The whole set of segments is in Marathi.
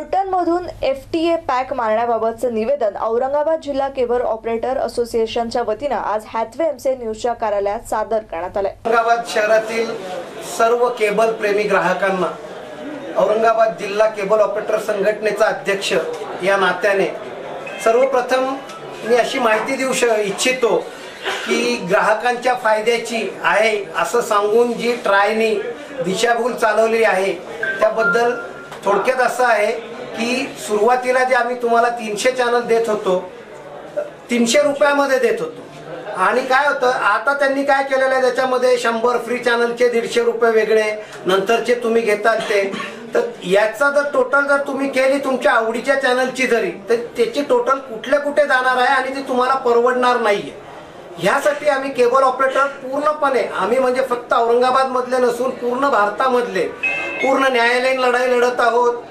पोर्टलमधून एफ टी ए पॅक मारण्याबाबतचं निवेदन औरंगाबाद जिल्हा केबल ऑपरेटर असोसिएशनच्या वतीनं आज हॅथवे एमसे न्यूजच्या कार्यालयात सादर करण्यात आलं औरंगाबाद शहरातील सर्व केबल प्रेमी ग्राहकांना औरंगाबाद जिल्हा केबल ऑपरेटर संघटनेचा अध्यक्ष या नात्याने सर्वप्रथम मी अशी माहिती देऊ श इच्छितो की ग्राहकांच्या फायद्याची आहे असं सांगून जी ट्रायने दिशाभूल चालवली आहे त्याबद्दल थोडक्यात असं आहे की सुरुवातीला जे आम्ही तुम्हाला तीनशे चॅनल देत होतो तीनशे रुपयामध्ये देत होतो. आणि काय होतं आता त्यांनी काय केलेलं आहे त्याच्यामध्ये शंभर फ्री चॅनलचे दीडशे रुपये वेगळे नंतरचे तुम्ही घेताल ते. तर याचा जर टोटल जर तुम्ही केली तुमच्या आवडीच्या चॅनलची जरी तर त्याची टोटल कुठले कुठे जाणार आहे आणि ती तुम्हाला परवडणार नाही आहे ह्यासाठी आम्ही केबल ऑपरेटर पूर्णपणे आम्ही म्हणजे फक्त औरंगाबादमधले नसून पूर्ण भारतामधले पूर्ण न्यायालयीन लढाई लढत आहोत.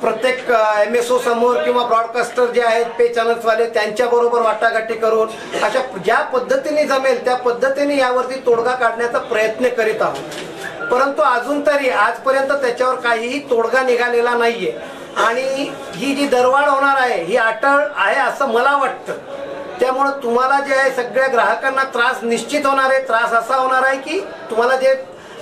प्रत्येक एम एस ओ समोर किंवा ब्रॉडकास्टर जे आहेत पे चॅनल्सवाले त्यांच्याबरोबर वाटाघाटी करून अशा ज्या पद्धतीने जमेल त्या पद्धतीने यावरती तोडगा काढण्याचा प्रयत्न करीत आहोत. परंतु अजून तरी आजपर्यंत त्याच्यावर काहीही तोडगा निघालेला नाहीये. आणि ही जी दरवाढ होणार आहे ही अटळ आहे असं मला वाटतं. त्यामुळं तुम्हाला जे आहे सगळ्या ग्राहकांना त्रास निश्चित होणार आहे. त्रास असा होणार आहे की तुम्हाला जे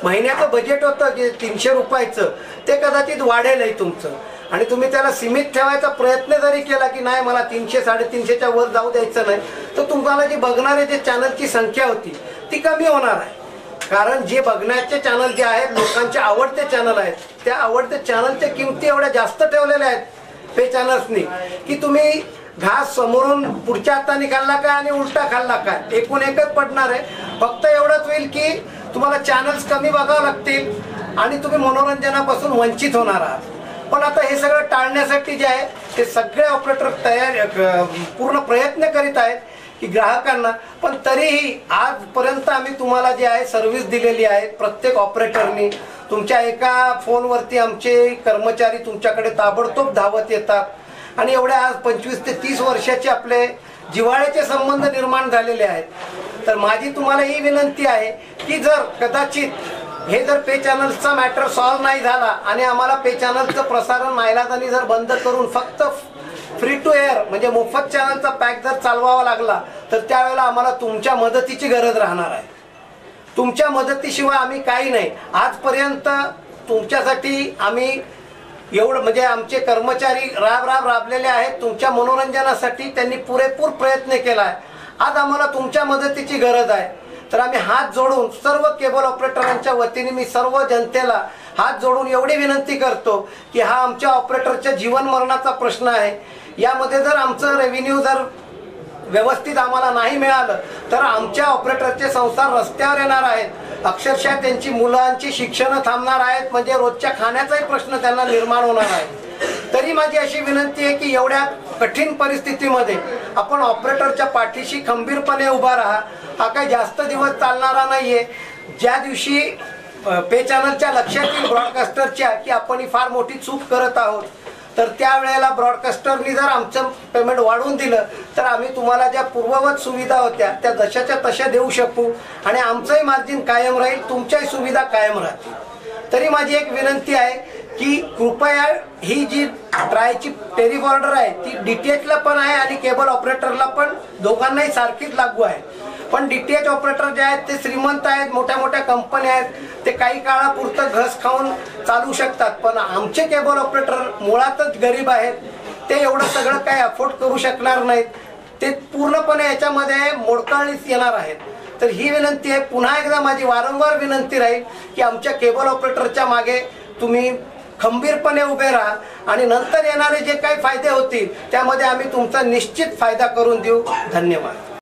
महिन्याचं बजेट होतं जे तीनशे रुपयाचं ते कदाचित वाढेलही तुमचं. आणि तुम्ही त्याला सीमित ठेवायचा प्रयत्न जरी केला की नाही मला तीनशे साडेतीनशेच्या वर जाऊ द्यायचं नाही तर तुम्हाला जी बघणारे जे चॅनलची संख्या होती ती कमी होणार आहे. कारण जे बघण्याचे चॅनल जे आहेत लोकांचे आवडते चॅनल आहेत त्या आवडते चॅनलच्या किमती एवढ्या जास्त ठेवलेल्या आहेत पे चॅनल्सनी की तुम्ही घास समोरून पुढच्या हाताने खाल्ला काय आणि उलटा खाल्ला काय एकूण एकच पडणार आहे. फक्त एवढंच होईल की तुम्हाला चॅनल्स कमी बघावं लागतील आणि तुम्ही मनोरंजनापासून वंचित होणार आहात. पण आता हे सगळं टाळण्यासाठी जे आहे ते सगळे ऑपरेटर तयार पूर्ण प्रयत्न करीत आहेत की ग्राहकांना. पण तरीही आजपर्यंत आम्ही तुम्हाला जे आहे सर्व्हिस दिलेली आहे प्रत्येक ऑपरेटरनी तुमच्या एका फोनवरती आमचे कर्मचारी तुमच्याकडे ताबडतोब धावत येतात. आणि एवढ्या आज पंचवीस ते तीस वर्षाचे आपले जिव्हाळ्याचे संबंध निर्माण झालेले आहेत. तर माझी तुम्हाला ही विनंती आहे की जर कदाचित हे जर पे चॅनल्सचा मॅटर सॉल्व्ह नाही झाला आणि आम्हाला पे चॅनलचं प्रसारण नाईलाजानी जर बंद करून फक्त फ्री टू एअर म्हणजे मोफत चॅनलचा पॅक जर चालवावा लागला तर त्यावेळेला आम्हाला तुमच्या मदतीची गरज राहणार आहे. तुमच्या मदतीशिवाय आम्ही काही नाही. आजपर्यंत तुमच्यासाठी आम्ही एवढं म्हणजे आमचे कर्मचारी राब राब राबलेले आहेत. तुमच्या मनोरंजनासाठी त्यांनी पुरेपूर प्रयत्न केला आहे आज आम्हाला तुमच्या मदतीची गरज आहे. तर आम्ही हात जोडून सर्व केबल ऑपरेटरांच्या वतीने मी सर्व जनतेला हात जोडून एवढी विनंती करतो की हा आमच्या ऑपरेटरच्या जीवन मरणाचा प्रश्न आहे. यामध्ये जर आमचं रेव्हेन्यू जर व्यवस्थित आम्हाला नाही मिळालं तर आमच्या ऑपरेटरचे संसार रस्त्यावर येणार आहेत. अक्षरशः त्यांची मुलांची शिक्षण थांबणार आहेत म्हणजे रोजच्या खाण्याचाही प्रश्न त्यांना निर्माण होणार आहे. तरी माझी अशी विनंती आहे की एवढ्या कठीण परिस्थितीमध्ये आपण ऑपरेटरच्या पाठीशी खंबीरपणे उभा राहा. हा काही जास्त दिवस चालणारा नाहीये. ज्या दिवशी पे चॅनलच्या लक्षात येईल ब्रॉडकास्टरच्या की आपण ही फार मोठी चूक करत आहोत तर त्यावेळेला ब्रॉडकास्टरनी जर आमचं पेमेंट वाढवून दिलं तर आम्ही तुम्हाला ज्या पूर्ववत सुविधा होत्या त्या जशाच्या तशा देऊ शकू आणि आमचंही मार्जिन कायम राहील तुमच्याही सुविधा कायम राहतील. तरी माझी एक विनंती आहे की कृपया ही जी ट्रायची टेरिफ ऑर्डर आहे ती डीटीएचला पण आहे आणि केबल ऑपरेटरला पण दोघांनाही सारखीच लागू आहे. पण डीटीएच ऑपरेटर जे आहेत ते श्रीमंत आहेत मोठ्या मोठ्या कंपन्या आहेत ते काही काळापुरतं घस खाऊन चालू शकतात. पण आमचे केबल ऑपरेटर मुळातच गरीब आहेत. ते एवढं सगळं काही अफोर्ड करू शकणार नाहीत. ते पूर्णपणे याच्यामध्ये मोडकळणीच येणार आहेत. तर ही विनंती आहे पुन्हा एकदा माझी वारंवार विनंती राहील की आमच्या केबल ऑपरेटरच्या मागे तुम्ही खंबीरपणे उभे राहा आणि नंतर येणारे जे काही फायदे होतील त्यामध्ये आम्ही तुमचा निश्चित फायदा करून देऊ. धन्यवाद.